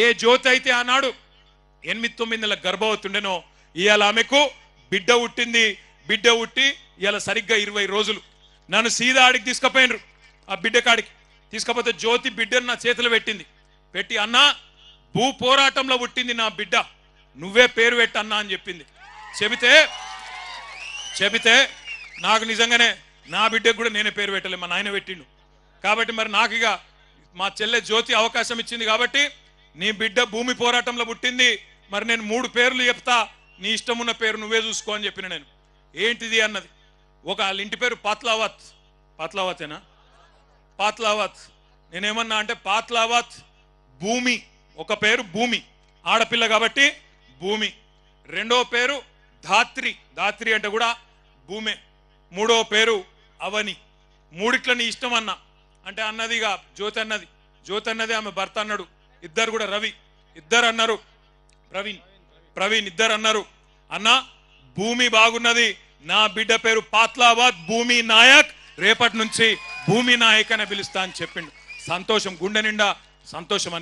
ఏ జ్యోతి అయితే ఆనాడు ఎనిమిది తొమ్మిది నెలల గర్భవతుండెనో ఇవాళ ఆమెకు బిడ్డ పుట్టింది. బిడ్డ పుట్టి ఇవాళ సరిగ్గా ఇరవై రోజులు. నన్ను సీదా ఆడికి తీసుకుపోయినరు. ఆ బిడ్డ కాడికి. తీసుకపోతే జ్యోతి బిడ్డను నా చేతులు పెట్టింది. పెట్టి అన్నా భూ పోరాటంలో పుట్టింది నా బిడ్డ. నువ్వే పేరు పెట్టన్నా అని చెప్పింది. చెబితే చెబితే నాకు నిజంగానే నా బిడ్డకు కూడా నేనే పేరు పెట్టలే. మా నాయన పెట్టిండు. కాబట్టి మరి నాకు ఇక మా చెల్లె జ్యోతి అవకాశం ఇచ్చింది కాబట్టి నీ బిడ్డ భూమి పోరాటంలో పుట్టింది. మరి నేను మూడు పేర్లు చెప్తా. నీ ఇష్టం ఉన్న పేరు నువ్వే చూసుకో అని చెప్పిన నేను. ఏంటిది అన్నది? ఒక వాళ్ళ ఇంటి పేరు పాత్లావత్. పాత్లావతేనా? పాత్లావత్. నేనేమన్నా అంటే పాత్లావత్ భూమి. ఒక పేరు భూమి. ఆడపిల్ల కాబట్టి భూమి. రెండో పేరు ధాత్రి. ధాత్రి అంటే కూడా భూమే. మూడో పేరు అవని. మూడిట్ల నీ ఇష్టం అన్న. అంటే అన్నదిగా జ్యోతి అన్నది. జ్యోతి అన్నది ఆమె భర్త అన్నాడు. ఇద్దరు కూడా రవి. ఇద్దరు అన్నారు. ప్రవీణ్. ప్రవీణ్ ఇద్దరు అన్నారు. అన్న భూమి బాగున్నది. నా బిడ్డ పేరు పాత్లాబాద్ భూమి నాయక్. రేపటి నుంచి భూమి నాయక్ అని పిలుస్తా అని చెప్పిండు. సంతోషం గుండె నిండా సంతోషం అనిపించింది